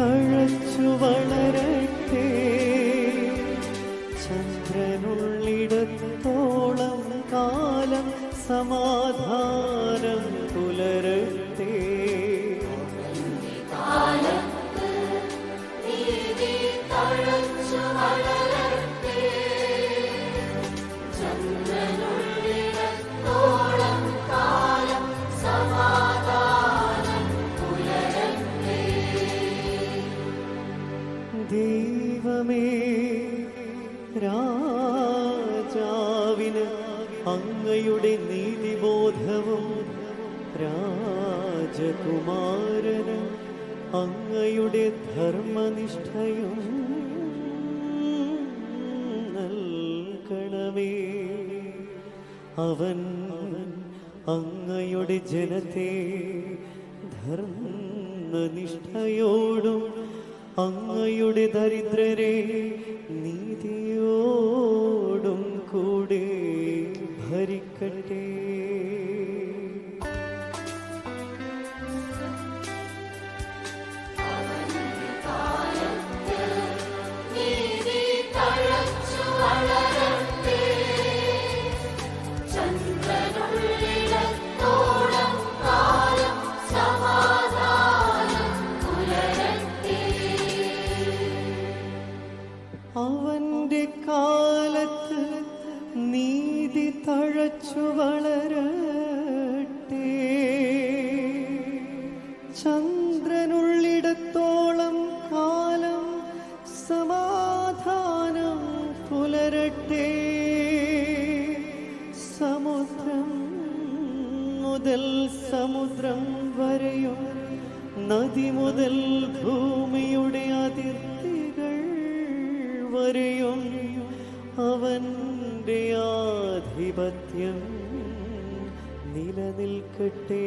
തഴച്ചു വളരട്ടെ. ചന്ദ്രനുള്ളിടത്തോളം കാലം സമാധാനം ദൈവമേ രാജാവിന് അങ്ങയുടെ നീതിബോധവും രാജകുമാരന് അങ്ങയുടെ ധർമ്മനിഷ്ഠയും നൽകണമേ. അവൻ അങ്ങയുടെ ജനത്തെ ധർമ്മനിഷ്ഠയോടും അങ്ങയുടെ ദരിദ്രരെ ചന്ദ്രനുള്ളിടത്തോളം കാലം സമാധാനം പുലരട്ടെ. സമുദ്രം മുതൽ സമുദ്രം വരെയും നദി മുതൽ ഭൂമിയുടെ അതിർത്തികൾ വരെയും അവന്റെ ആധിപത്യം നിലനിൽക്കട്ടെ.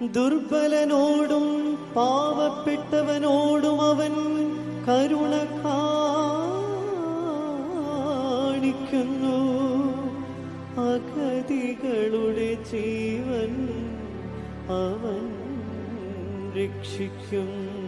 ദുർബലനോടും പാവപ്പെട്ടവനോടും അവൻ കരുണ കാണിക്കുന്നു. അഗതികളുടെ ജീവൻ അവൻ രക്ഷിക്കും.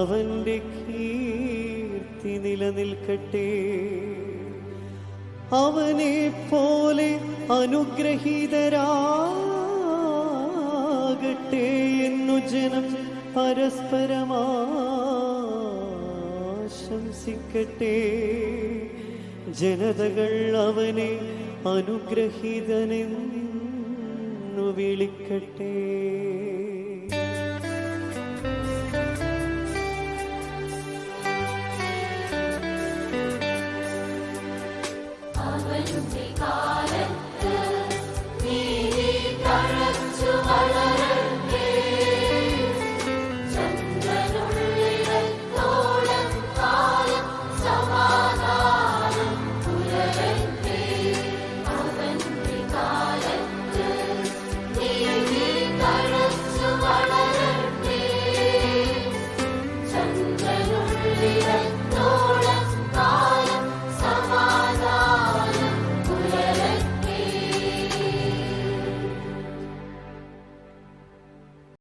അവന്റെ കീർത്തി നിലനിൽക്കട്ടെ. അവനെ പോലെ അനുഗ്രഹീതരാകട്ടെ എന്നു ജനം പരസ്പരമാശംസിക്കട്ടെ. ജനതകൾ അവനെ അനുഗ്രഹീതനെന്നു വിളിക്കട്ടെ.